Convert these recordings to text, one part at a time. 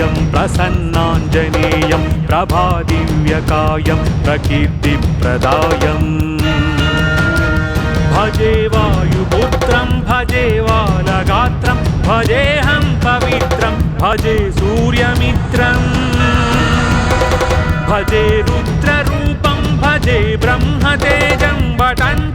दिव्यं प्रसन्नाञ्जनेयं प्रभादिव्यकायं प्रकीर्तिप्रदायम्। भजे वायुपुत्रं भजे वालगात्रं भजेऽहं पवित्रं भजे सूर्यमित्रम्। भजे रुद्ररूपं भजे ब्रह्मतेजं वटन्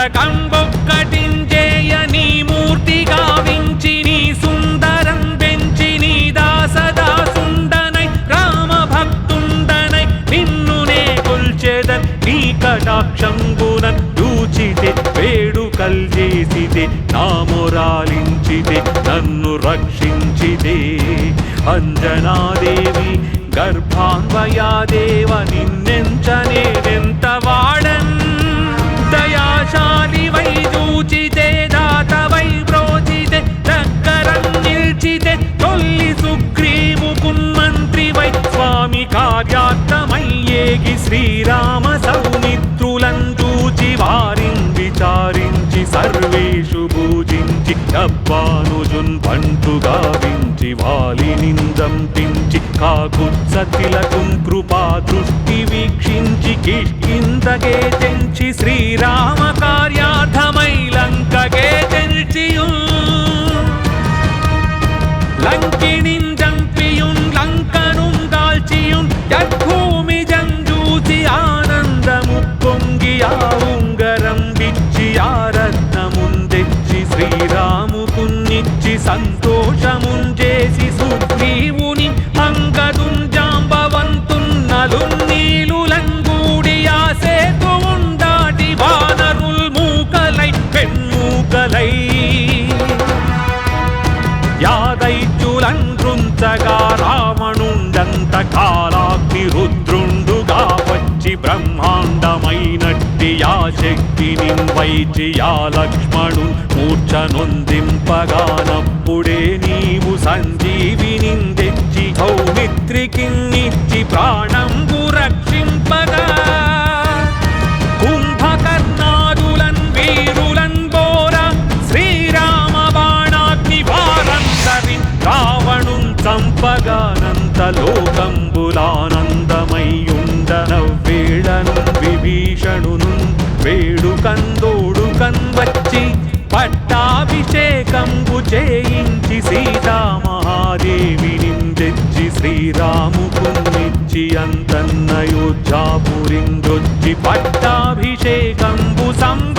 దండకంబొక్కటించేయ నీ మూర్తి గావించి నీ సుందరం పెంచి నీ దాసదాసుండనై రామ భక్తుండనై నిన్నునే కొల్చెదన్ నీ కటాక్షంబునన్ చూచితే వేడుకల్ చేసితే నా మొరాలించితే నన్ను రక్షించితే. అంజనాదేవి గర్భాన్వయాదేవ నిన్నెంచనేనెంత స్వామి కార్యార్థమయ్యేగి శ్రీరామ సౌమిత్రులందూచి వారిం విచారించి సర్వేషు పూజించి డబ్బానుజున్ పంటు గావించి వాలి నిందం పించి తిలకుం కృపా దృష్టి వీక్షించి కిష్కింతకే తెంచి శ్రీరామ కార్యార్థమై లంకగే తెంచియు లంకిణిందంపియున్ లంక కున్నిచ్చి సంతోషముంజేసి సుగ్రీవుని అంగదుం జాంబవంతున్నలు నీలులంగూడి ఆ సేతు వానరుల్ మూకలై పెన్మూకలై. యాదైత్యులందృంచగా రావణుండంత కాలాగ్ని రుద్రుండుగా వచ్చి బ్రహ్మాండమైనట్టు ఆ శక్తిని వైచి లక్ష్మణు లక్ష్మణు మూర్ఛనొందింపగానప్పుడే నీవు సంజీవిని తెచ్చి సౌమిత్రికిన్నిచ్చి ప్రాణంబు రక్షింపగా. కుంభకర్ణాదులన్ వీరులన్ బోర శ్రీరామ బాణాగ్ని వారందరి రావణుం చంపగానంత సీతామహాదేవిని తెచ్చి శ్రీరాముకున్నిచ్చి అంతన్నయోధ్యాపురిందొచ్చి పట్టాభిషేకంబు సంరంభమయ్యున్న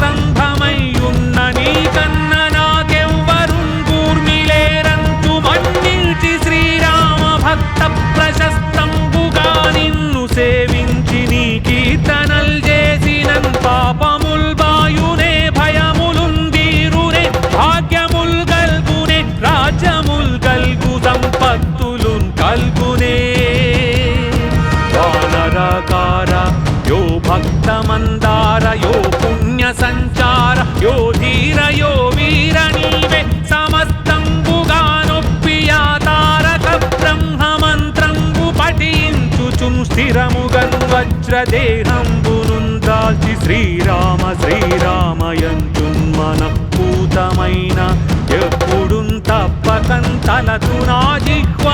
యో భక్తమందార యో పుణ్య సంచార యో ధీర యో వీర నీవే సమస్తంబుగానొప్పియా తారక స్థిరముగన్ వజ్రదేహంబునున్ దాల్చి శ్రీరామ శ్రీరామయంచున్మన పూతమైన ఎప్పుడుం తప్పకం తలతు నా జిహ్వ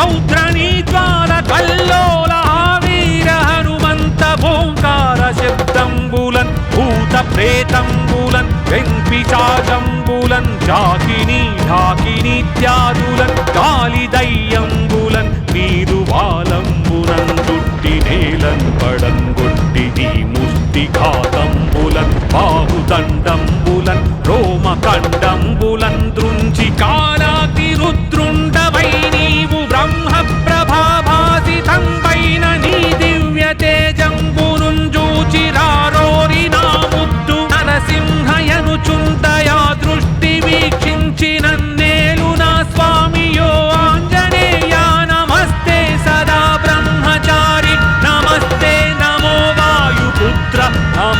తేజంబున ద్వార కల్లోల ఆవీర హనుమంత ఓంకార శబ్దంబులన్ భూత ప్రేతంబులన్ వెంపిచాజంబులన్ జాకిని ఢాకిని త్యాదులన్ గాలి దయ్యంబులన్ నీరు వాలంబులన్ దుట్టి నేలన్ పడంగొట్టి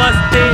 नमस्ते